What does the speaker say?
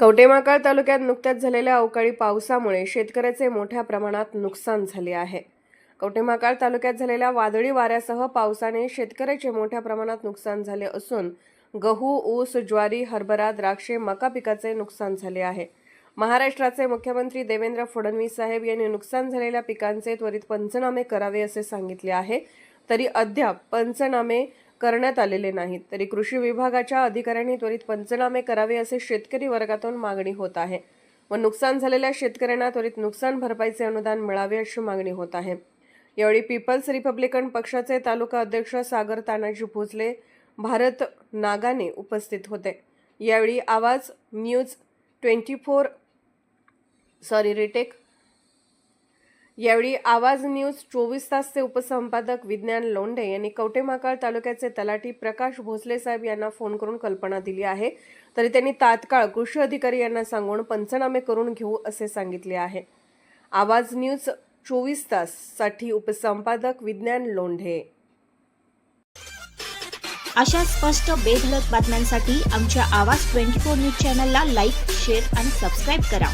कवटेमाकाळ तालुक्यात नुकत्याच झालेल्या अवकाळी पावसामुळे शेतकऱ्याचे मोठ्या प्रमाणात नुकसान झाले आहे. कवटेमाकाळ तालुक्यात झालेल्या वादळी वाऱ्यासह पावसाने शेतकऱ्याचे मोठ्या प्रमाणात नुकसान झाले असून गहू ऊस ज्वारी हरभरा द्राक्षे मका पिकाचे नुकसान झाले आहे. महाराष्ट्राचे मुख्यमंत्री देवेंद्र फडणवीस साहेब यांनी नुकसान झालेल्या पिकांचे त्वरित पंचनामे करावे असे सांगितले आहे. तरी अद्याप पंचनामे करण्यात आलेले नाहीत. तरी कृषी विभागाच्या अधिकाऱ्यांनी त्वरित पंचनामे करावे असे शेतकरी वर्गातून मागणी होत आहे. व नुकसान झालेल्या शेतकऱ्यांना त्वरित नुकसान भरपाईचे अनुदान मिळावे अशी मागणी होत आहे. यावेळी पीपल्स रिपब्लिकन पक्षाचे तालुका अध्यक्ष सागर तानाजी भोसले भारत नागाने उपस्थित होते. यावेळी Awaaz news twenty four sorry retake यावेळी आवाज न्यूज चोवीस तासचे उपसंपादक विज्ञान लोंढे यांनी कवटेमाकाळ तालुक्याचे तलाठी प्रकाश भोसले साहेब यांना फोन करून कल्पना दिली आहे. तरी त्यांनी तात्काळ कृषी अधिकारी यांना सांगून पंचनामे करून घेऊ असे सांगितले आहे. आवाज न्यूज चोवीस ताससाठी उपसंपादक विज्ञान लोंढे. अशा स्पष्ट बेधडक बातम्यांसाठी आमच्या आवाज ट्वेंटी फोर न्यूज चॅनलला लाईक शेअर आणि सबस्क्राईब करा.